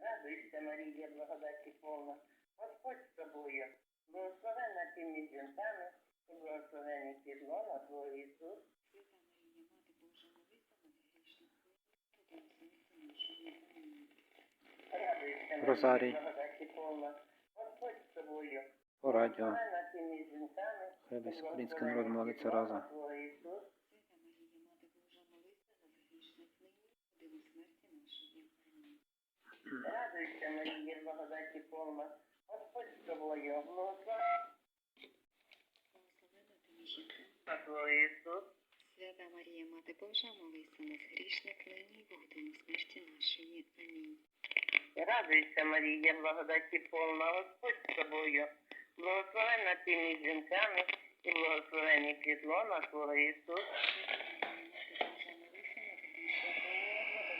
Радуйся, Марія, благодаті повна, Господь з тобою, благословенна ти між жінками, і благословений підлона Твого Ісус. Свята Марія, Мати Божа, молися нас грішних, Радуйся, Марія, благодаті повна, Господь з тобою, По радіо. благословенна ти між жінками, Хай весь український народ молиться разом. Твого Ісус. Радуйся, Марія, благодаті повна, Господь з тобою, благословенна Твого Ісус. Свята Марія, Мати Божа, молися нас грішних нині і в годину смерті нашої. Амінь. Радуйся, Марія, благодаті повна, Господь з тобою, благословенна ти між жінками, і благословений плітлона Твого Ісус.